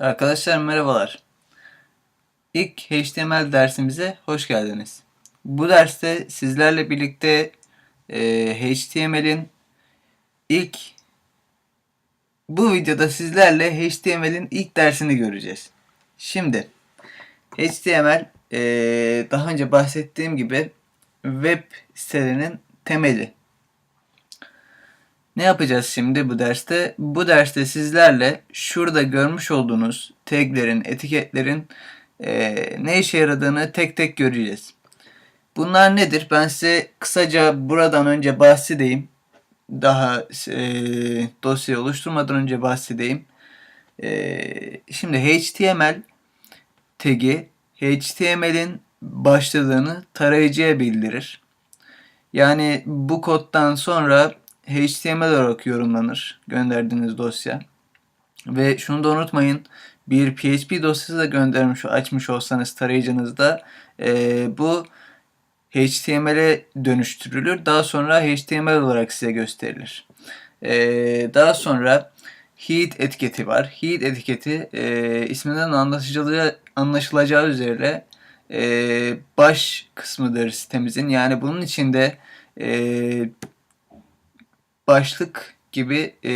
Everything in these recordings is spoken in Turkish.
Arkadaşlar merhabalar. İlk HTML dersimize hoş geldiniz. Bu derste sizlerle birlikte e, HTML'in ilk bu videoda sizlerle HTML'in ilk dersini göreceğiz. Şimdi HTML e, daha önce bahsettiğim gibi web sitelerinin temeli. Ne yapacağız şimdi bu derste? Bu derste sizlerle şurada görmüş olduğunuz taglerin, etiketlerin e, ne işe yaradığını tek tek göreceğiz. Bunlar nedir? Ben size kısaca buradan önce bahsedeyim. Daha e, dosyayı oluşturmadan önce bahsedeyim. E, şimdi HTML tagi HTML'in başladığını tarayıcıya bildirir. Yani bu koddan sonra HTML olarak yorumlanır gönderdiğiniz dosya. Ve şunu da unutmayın bir PHP dosyası da göndermiş açmış olsanız tarayıcınızda e, bu HTML'e dönüştürülür. Daha sonra HTML olarak size gösterilir. E, daha sonra heat etiketi var. Heat etiketi e, isminden anlaşılacağı, anlaşılacağı üzere e, baş kısmıdır sitemizin. Yani bunun içinde e, başlık gibi e,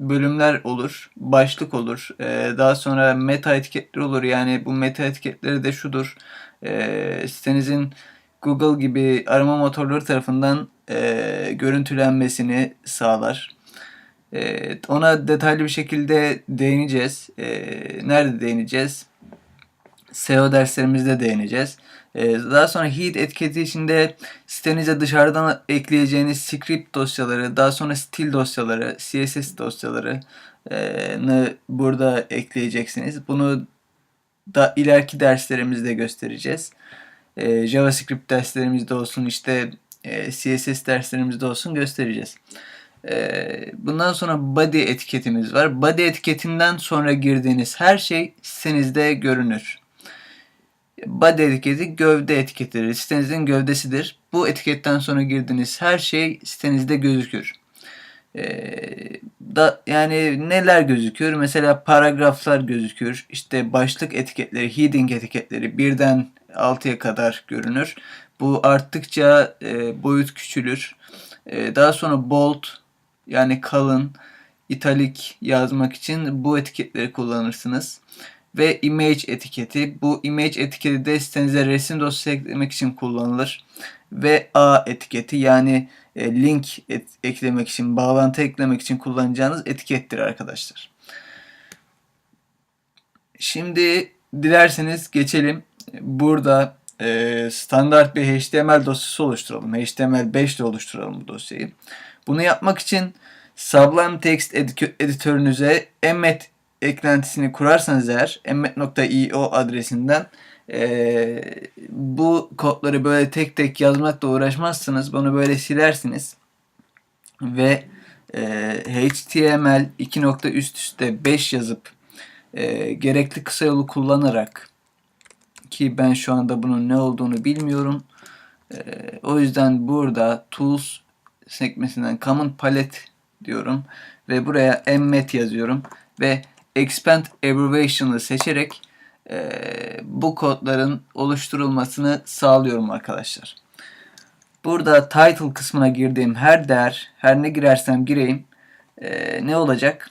bölümler olur. Başlık olur. E, daha sonra meta etiketleri olur. Yani bu meta etiketleri de şudur. E, sitenizin Google gibi arama motorları tarafından e, görüntülenmesini sağlar. E, ona detaylı bir şekilde değineceğiz. E, nerede değineceğiz? SEO derslerimizde değineceğiz. Ee, daha sonra heat etiketi içinde sitenize dışarıdan ekleyeceğiniz script dosyaları, daha sonra stil dosyaları, CSS dosyalarını burada ekleyeceksiniz. Bunu da ileriki derslerimizde göstereceğiz. Ee, JavaScript derslerimizde olsun, işte e, CSS derslerimizde olsun göstereceğiz. Bundan sonra body etiketimiz var. Body etiketinden sonra girdiğiniz her şey sitenizde görünür. Body etiketi gövde etiketidir. Sitenizin gövdesidir. Bu etiketten sonra girdiğiniz her şey sitenizde gözükür. Ee, da yani neler gözüküyor? Mesela paragraflar gözükür. İşte başlık etiketleri, heading etiketleri birden 6'ya kadar görünür. Bu arttıkça e, boyut küçülür. E, daha sonra bold yani kalın, italik yazmak için bu etiketleri kullanırsınız ve image etiketi. Bu image etiketi de sitenize resim dosyası eklemek için kullanılır. Ve A etiketi yani e, link et, eklemek için, bağlantı eklemek için kullanacağınız etikettir arkadaşlar. Şimdi dilerseniz geçelim. Burada e, standart bir HTML dosyası oluşturalım. HTML5 ile oluşturalım bu dosyayı. Bunu yapmak için Sublime Text editörünüze emmet eklentisini kurarsanız eğer emmet.io adresinden e, bu kodları böyle tek tek yazmakla uğraşmazsınız. Bunu böyle silersiniz. Ve e, HTML 2 nokta üst üste 5 yazıp e, gerekli kısa yolu kullanarak ki ben şu anda bunun ne olduğunu bilmiyorum. E, o yüzden burada Tools sekmesinden Common Palette diyorum ve buraya emmet yazıyorum ve Expand Abbreviation'ı seçerek e, bu kodların oluşturulmasını sağlıyorum arkadaşlar. Burada title kısmına girdiğim her değer, her ne girersem gireyim e, ne olacak?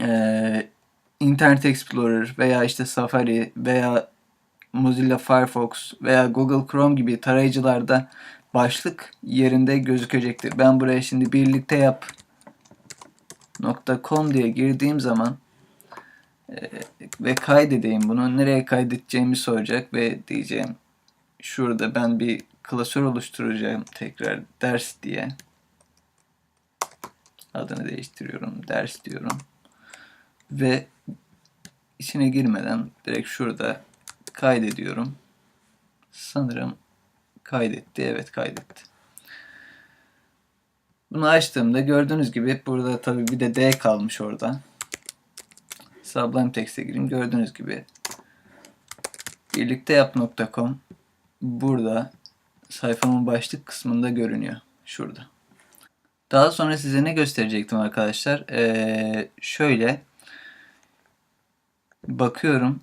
E, Internet Explorer veya işte Safari veya Mozilla Firefox veya Google Chrome gibi tarayıcılarda başlık yerinde gözükecektir. Ben buraya şimdi birlikte yap .com diye girdiğim zaman e, ve kaydedeyim bunu. Nereye kaydedeceğimi soracak ve diyeceğim şurada ben bir klasör oluşturacağım tekrar ders diye. Adını değiştiriyorum. Ders diyorum. Ve içine girmeden direkt şurada kaydediyorum. Sanırım kaydetti. Evet kaydetti. Bunu açtığımda gördüğünüz gibi burada tabi bir de D kalmış orada. Sublime Text'e gireyim. Gördüğünüz gibi birlikte yap.com burada sayfamın başlık kısmında görünüyor. Şurada. Daha sonra size ne gösterecektim arkadaşlar? Ee, şöyle bakıyorum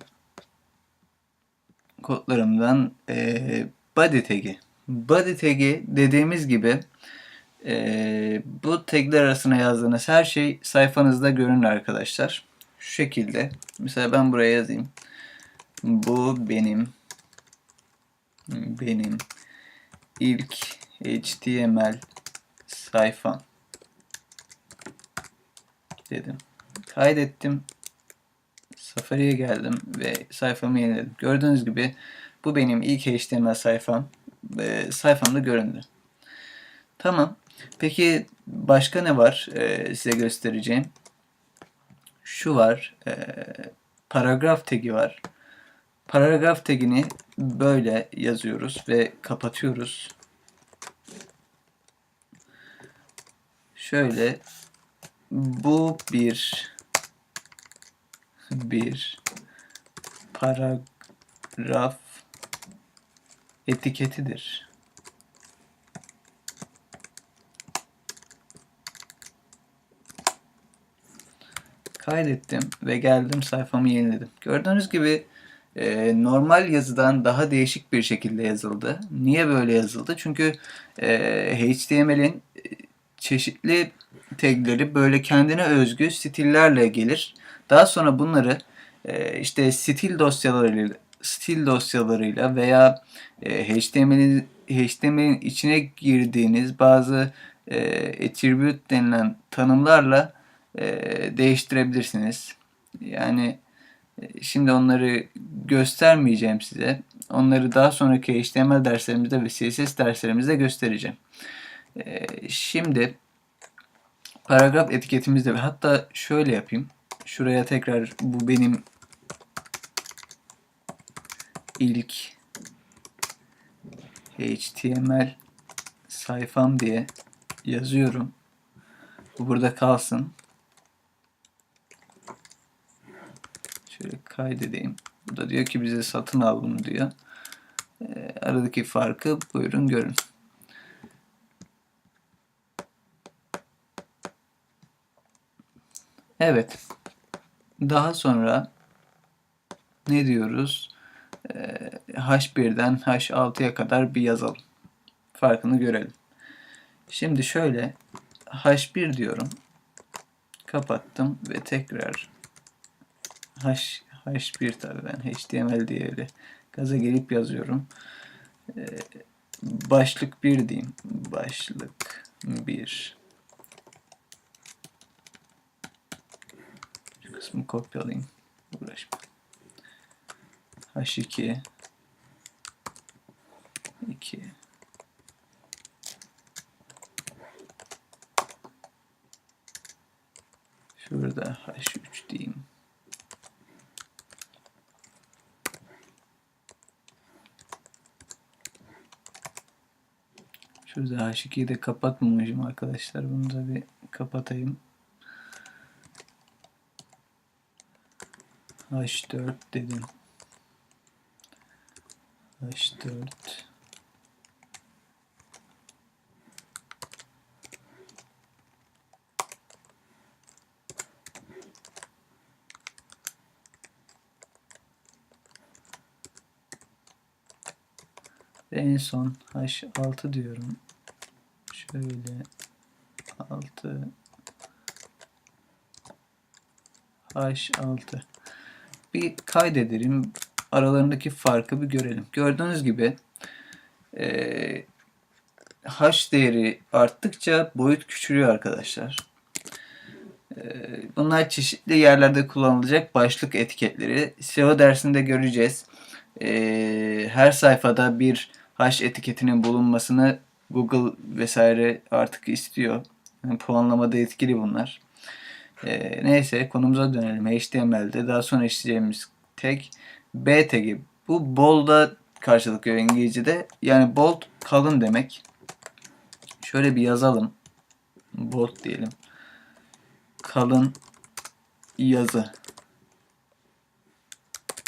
kodlarımdan eee body tag'i. Body tag'i dediğimiz gibi eee, bu tagler arasına yazdığınız her şey sayfanızda görünür arkadaşlar. Şu şekilde. Mesela ben buraya yazayım. Bu benim benim ilk HTML sayfam dedim. Kaydettim. Safari'ye geldim ve sayfamı yeniledim. Gördüğünüz gibi bu benim ilk HTML sayfam. Ve sayfamda göründü. Tamam. Peki başka ne var Ee, size göstereceğim? Şu var. Ee, paragraf tagi var. Paragraf tagini böyle yazıyoruz ve kapatıyoruz. Şöyle bu bir bir paragraf etiketidir. Kaydettim ve geldim sayfamı yeniledim. Gördüğünüz gibi e, normal yazıdan daha değişik bir şekilde yazıldı. Niye böyle yazıldı? Çünkü e, HTML'in e, çeşitli tagleri böyle kendine özgü stillerle gelir. Daha sonra bunları e, işte stil dosyalarıyla stil dosyalarıyla veya e, HTML'in HTML'in içine girdiğiniz bazı e, attribute denilen tanımlarla değiştirebilirsiniz. Yani e, şimdi onları göstermeyeceğim size. Onları daha sonraki HTML derslerimizde ve CSS derslerimizde göstereceğim. E, şimdi paragraf etiketimizde ve hatta şöyle yapayım. Şuraya tekrar bu benim ilk HTML sayfam diye yazıyorum. Bu burada kalsın. Şöyle kaydedeyim. Bu da diyor ki bize satın aldım diyor. Ee, aradaki farkı buyurun görün. Evet. Daha sonra ne diyoruz? Ee, H1'den H6'ya kadar bir yazalım. Farkını görelim. Şimdi şöyle H1 diyorum. Kapattım ve tekrar H, H1 tabii ben HTML diye öyle gaza gelip yazıyorum. Ee, başlık 1 diyeyim. Başlık 1. Şu kısmı kopyalayayım. Uğraşma. H2 2 Şurada H3 diyeyim. Şurada H2'yi de kapatmamışım arkadaşlar. Bunu da bir kapatayım. H4 dedim. H4 Ve en son H6 diyorum. Şöyle 6 H6 bir kaydedelim. Aralarındaki farkı bir görelim. Gördüğünüz gibi e, H değeri arttıkça boyut küçülüyor arkadaşlar. E, bunlar çeşitli yerlerde kullanılacak başlık etiketleri. SEO dersinde göreceğiz. E, her sayfada bir H etiketinin bulunmasını Google vesaire artık istiyor. Yani puanlamada etkili bunlar. Ee, neyse konumuza dönelim. HTML'de daha sonra işleyeceğimiz tag B tagi. Bu bold'a karşılık veriyor İngilizce'de. Yani bold kalın demek. Şöyle bir yazalım. Bold diyelim. Kalın yazı.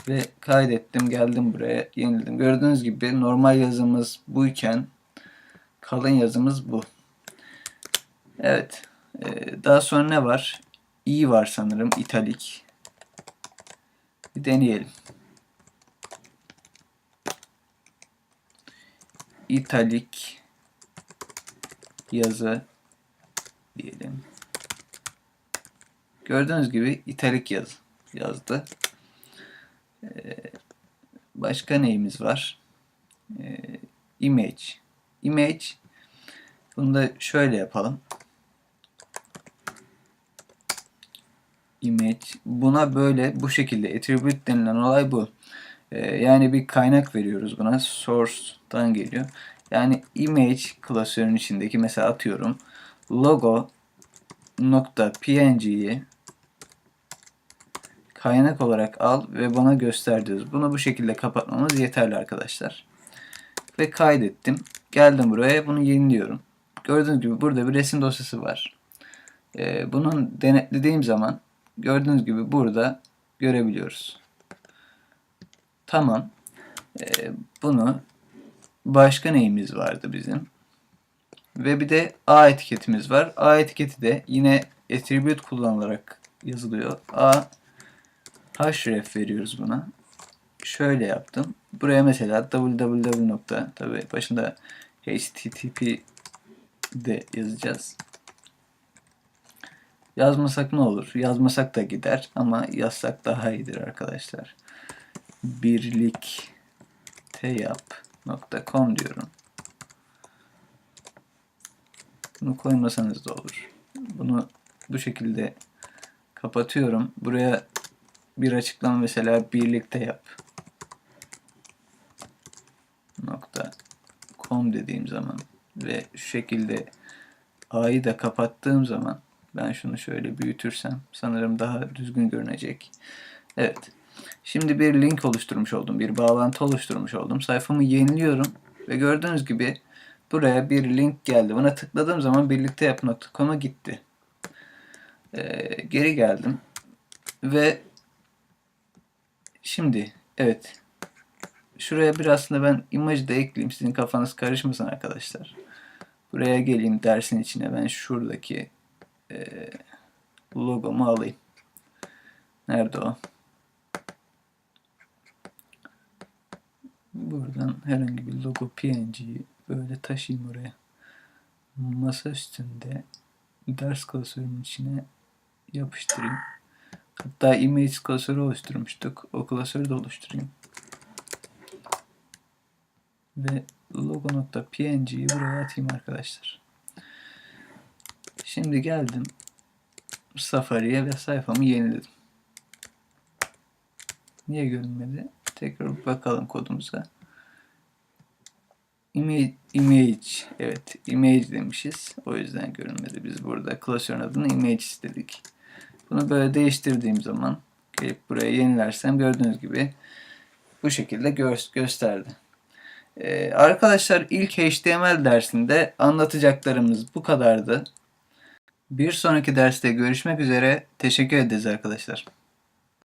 Ve kaydettim. Geldim buraya. Yenildim. Gördüğünüz gibi normal yazımız buyken kalın yazımız bu. Evet. Ee, daha sonra ne var? i var sanırım. italik. Bir deneyelim. İtalik yazı diyelim. Gördüğünüz gibi italik yazı yazdı. Ee, başka neyimiz var? Ee, image. Image. Bunu da şöyle yapalım. Image. Buna böyle bu şekilde attribute denilen olay bu. Ee, yani bir kaynak veriyoruz buna. Source'dan geliyor. Yani image klasörün içindeki mesela atıyorum logo nokta png'yi kaynak olarak al ve bana göster diyoruz. Bunu bu şekilde kapatmamız yeterli arkadaşlar. Ve kaydettim. Geldim buraya bunu yeniliyorum. Gördüğünüz gibi burada bir resim dosyası var. Ee, bunun denetlediğim zaman gördüğünüz gibi burada görebiliyoruz. Tamam. Ee, bunu başka neyimiz vardı bizim? Ve bir de A etiketimiz var. A etiketi de yine attribute kullanılarak yazılıyor. A href veriyoruz buna. Şöyle yaptım. Buraya mesela www nokta tabi başında http de yazacağız. Yazmasak ne olur? Yazmasak da gider ama yazsak daha iyidir arkadaşlar. birlikteyap.com diyorum. Bunu koymasanız da olur. Bunu bu şekilde kapatıyorum. Buraya bir açıklama mesela birlikte yap. nokta com dediğim zaman ve şu şekilde A'yı da kapattığım zaman ben şunu şöyle büyütürsem sanırım daha düzgün görünecek. Evet. Şimdi bir link oluşturmuş oldum. Bir bağlantı oluşturmuş oldum. Sayfamı yeniliyorum ve gördüğünüz gibi buraya bir link geldi. Buna tıkladığım zaman birlikte yap.com'a gitti. Ee, geri geldim ve Şimdi evet. Şuraya bir aslında ben imajı da ekleyeyim. Sizin kafanız karışmasın arkadaşlar. Buraya geleyim dersin içine. Ben şuradaki e, logomu alayım. Nerede o? Buradan herhangi bir logo PNG'yi böyle taşıyayım oraya. Masa üstünde ders klasörünün içine yapıştırayım. Hatta image klasörü oluşturmuştuk. O klasörü de oluşturayım. Ve logo.png'yi buraya atayım arkadaşlar. Şimdi geldim Safari'ye ve sayfamı yeniledim. Niye görünmedi? Tekrar bakalım kodumuza. Image, image, evet image demişiz. O yüzden görünmedi. Biz burada klasörün adını image istedik. Bunu böyle değiştirdiğim zaman gelip buraya yenilersem gördüğünüz gibi bu şekilde gö gösterdi. Ee, arkadaşlar ilk HTML dersinde anlatacaklarımız bu kadardı. Bir sonraki derste görüşmek üzere. Teşekkür ederiz arkadaşlar.